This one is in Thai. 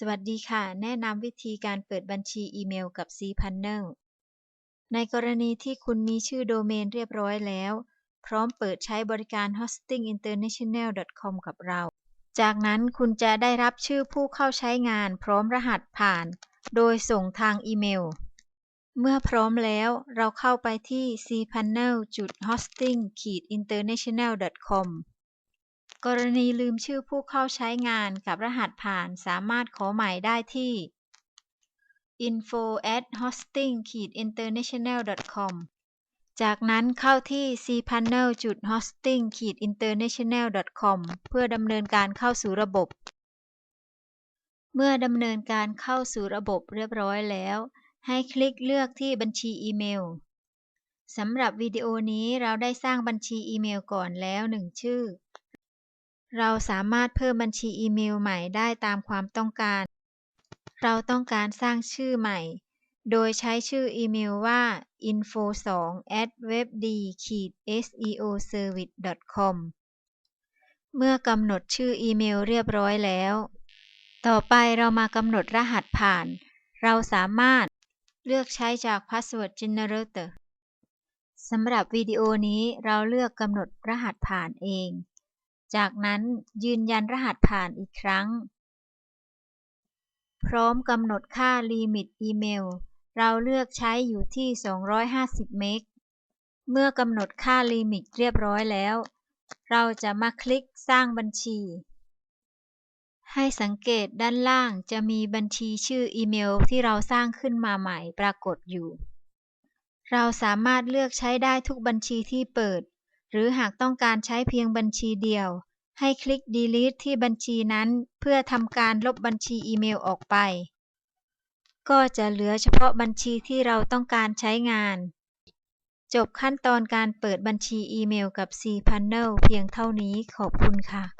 สวัสดีค่ะ แนะนำวิธีการเปิดบัญชีอีเมลกับ cPanel ในกรณีที่คุณมีชื่อโดเมนเรียบร้อยแล้ว พร้อมเปิดใช้บริการ hostinginternational.com กับเรา จากนั้นคุณจะได้รับชื่อผู้เข้าใช้งานพร้อมรหัสผ่าน โดยส่งทางอีเมล เมื่อพร้อมแล้วเราเข้าไปที่ cpanel.hosting-international.com กรณีลืมชื่อผู้เข้าใช้งานกับรหัสผ่านสามารถขอใหม่ได้ที่ info at hosting international com จากนั้นเข้าที่ cpanel.hosting-international.com เพื่อดำเนินการเข้าสู่ระบบ เมื่อดำเนินการเข้าสู่ระบบเรียบร้อยแล้ว ให้คลิกเลือกที่บัญชีอีเมลสำหรับวิดีโอนี้เราได้สร้างบัญชีอีเมลก่อนแล้ว1ชื่อ เราสามารถเพิ่มบัญชีอีเมลใหม่ได้ตามความต้องการ เราต้องการสร้างชื่อใหม่ โดยใช้ชื่ออีเมลว่า info2 webd-seoservice.com เมื่อกำหนดชื่ออีเมลเรียบร้อยแล้ว ต่อไปเรามากำหนดรหัสผ่าน เราสามารถเลือกใช้จาก Password Generator สำหรับวิดีโอนี้เราเลือกกำหนดรหัสผ่านเอง จากนั้นยืนยันรหัสผ่านอีกครั้ง พร้อมกำหนดค่าลิมิตอีเมล เราเลือกใช้อยู่ที่ 250 เมก เมื่อกำหนดค่าลิมิตเรียบร้อยแล้ว เราจะมาคลิกสร้างบัญชี ให้สังเกตด้านล่างจะมีบัญชีชื่ออีเมลที่เราสร้างขึ้นมาใหม่ปรากฏอยู่ เราสามารถเลือกใช้ได้ทุกบัญชีที่เปิด หรือหากต้องการใช้เพียงบัญชีเดียว ให้คลิก delete ที่บัญชีนั้น เพื่อทำการลบบัญชีอีเมลออกไป ก็จะเหลือเฉพาะบัญชีที่เราต้องการใช้งาน จบขั้นตอนการเปิดบัญชีอีเมลกับ cPanel เพียงเท่านี้ขอบคุณค่ะ